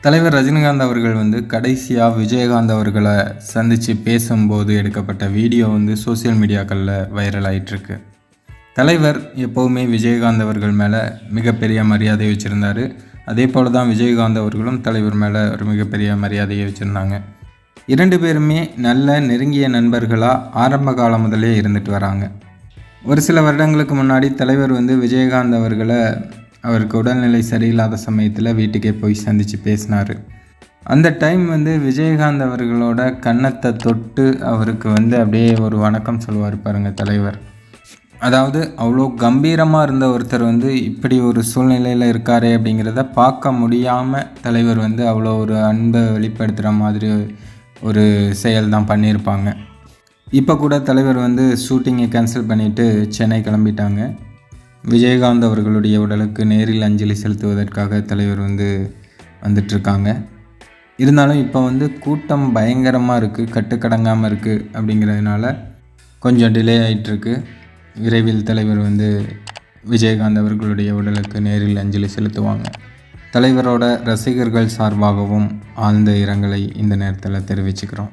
தலைவர் ரஜினிகாந்த் அவர்கள் வந்து கடைசியாக விஜயகாந்த் அவர்களை சந்தித்து பேசும்போது எடுக்கப்பட்ட வீடியோ வந்து சோஷியல் மீடியாக்களில் வைரல் ஆகிட்டுருக்கு தலைவர் எப்போவுமே விஜயகாந்த் அவர்கள் மேலே மிகப்பெரிய மரியாதை வச்சுருந்தார். அதே போல் தான் விஜயகாந்த் அவர்களும் தலைவர் மேலே ஒரு மிகப்பெரிய மரியாதையை வச்சுருந்தாங்க. இரண்டு பேருமே நல்ல நெருங்கிய நண்பர்களாக ஆரம்ப காலம் முதலே இருந்துட்டு வராங்க. ஒரு சில வருடங்களுக்கு முன்னாடி தலைவர் வந்து விஜயகாந்த் அவர்களை அவருக்கு உடல்நிலை சரியில்லாத சமயத்தில் வீட்டுக்கே போய் சந்தித்து பேசினார். அந்த டைம் வந்து விஜயகாந்த் அவர்களோட கன்னத்தை தொட்டு அவருக்கு வந்து அப்படியே ஒரு வணக்கம் சொல்லுவார் பாருங்கள் தலைவர். அதாவது அவ்வளோ கம்பீரமாக இருந்த ஒருத்தர் வந்து இப்படி ஒரு சூழ்நிலையில் இருக்காரே அப்படிங்கிறத பார்க்க முடியாமல் தலைவர் வந்து அவ்வளோ ஒரு அன்பை வெளிப்படுத்துகிற மாதிரி ஒரு செயல் தான் பண்ணியிருப்பாங்க. இப்போ கூட தலைவர் வந்து ஷூட்டிங்கை கேன்சல் பண்ணிவிட்டு சென்னை கிளம்பிட்டாங்க. விஜயகாந்த் அவர்களுடைய உடலுக்கு நேரில் அஞ்சலி செலுத்துவதற்காக தலைவர் வந்து வந்துட்டுருக்காங்க இருந்தாலும் இப்போ வந்து கூட்டம் பயங்கரமாக இருக்குது கட்டுக்கடங்காமல் இருக்குது அப்படிங்கிறதுனால கொஞ்சம் டிலே ஆகிட்டுருக்கு விரைவில் தலைவர் வந்து விஜயகாந்த் அவர்களுடைய உடலுக்கு நேரில் அஞ்சலி செலுத்துவாங்க. தலைவரோட ரசிகர்கள் சார்பாகவும் ஆழ்ந்த இரங்கலை இந்த நேரத்தில் தெரிவிச்சுக்கிறோம்.